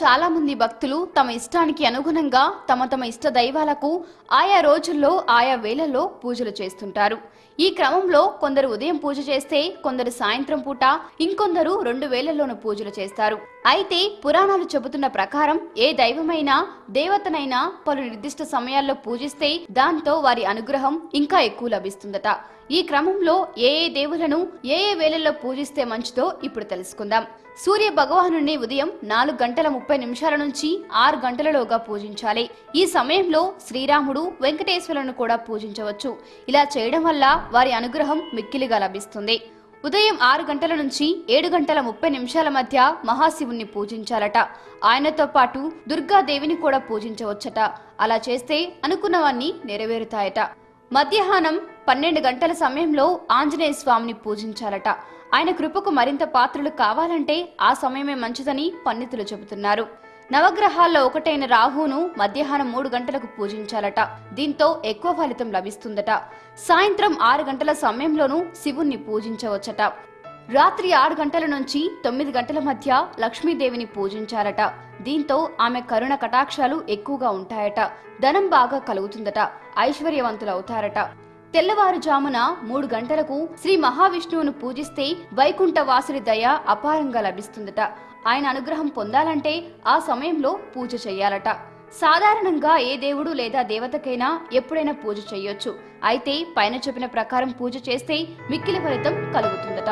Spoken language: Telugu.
చాలా మంది భక్తులు తమ ఇష్టానికి అనుగుణంగా తమ తమ ఇష్ట దైవాలకు ఆయా రోజుల్లో ఆయా వేళల్లో పూజలు చేస్తుంటారు. ఈ క్రమంలో కొందరు ఉదయం పూజ చేస్తే కొందరు సాయంత్రం పూట ఇంకొందరు రెండు వేళల్లోనూ పూజలు చేస్తారు. అయితే పురాణాలు చెబుతున్న ప్రకారం ఏ దైవమైనా దేవతనైనా పలు నిర్దిష్ట సమయాల్లో పూజిస్తే దాంతో వారి అనుగ్రహం ఇంకా ఎక్కువ లభిస్తుందట. ఈ క్రమంలో ఏ ఏ దేవులను ఏ ఏ వేళల్లో పూజిస్తే మంచిదో ఇప్పుడు తెలుసుకుందాం. సూర్య భగవాను ఉదయం నాలుగు గంటల ముప్పై నిమిషాల నుంచి ఆరు గంటలలోగా పూజించాలి. ఈ సమయంలో శ్రీరాముడు వెంకటేశ్వరులను కూడా పూజించవచ్చు. ఇలా చేయడం వల్ల వారి అనుగ్రహం మిక్కిలిగా లభిస్తుంది. ఉదయం ఆరు గంటల నుంచి ఏడు గంటల ముప్పై నిమిషాల మధ్య మహాశివుణ్ణి పూజించాలట. ఆయనతో పాటు దుర్గాదేవిని కూడా పూజించవచ్చట. అలా చేస్తే అనుకున్నవన్నీ నెరవేరుతాయట. మధ్యాహ్నం పన్నెండు గంటల సమయంలో ఆంజనేయ స్వామిని పూజించాలట. ఆయన కృపకు మరింత పాత్రలు కావాలంటే ఆ సమయమే మంచిదని పండితులు చెబుతున్నారు. నవగ్రహాల్లో ఒకటైన రాహును మధ్యాహ్నం మూడు గంటలకు పూజించాలట. దీంతో ఎక్కువ ఫలితం లభిస్తుందట. సాయంత్రం ఆరు గంటల సమయంలోనూ శివుణ్ణి పూజించవచ్చట. రాత్రి ఆరు గంటల నుంచి తొమ్మిది గంటల మధ్య లక్ష్మీదేవిని పూజించాలట. దీంతో ఆమె కరుణ కటాక్షాలు ఎక్కువగా ఉంటాయట. ధనం బాగా కలుగుతుందట. ఐశ్వర్యవంతులవుతారట. తెల్లవారుజామున మూడు గంటలకు శ్రీ మహావిష్ణువును పూజిస్తే వైకుంఠ వాసుడి దయ అపారంగా లభిస్తుందట. ఆయన అనుగ్రహం పొందాలంటే ఆ సమయంలో పూజ చెయ్యాలట సాధారణంగా ఏ దేవుడు లేదా దేవతకైనా ఎప్పుడైనా పూజ చేయొచ్చు. అయితే పైన చెప్పిన ప్రకారం పూజ చేస్తే మిక్కిలి ఫలితం కలుగుతుందట.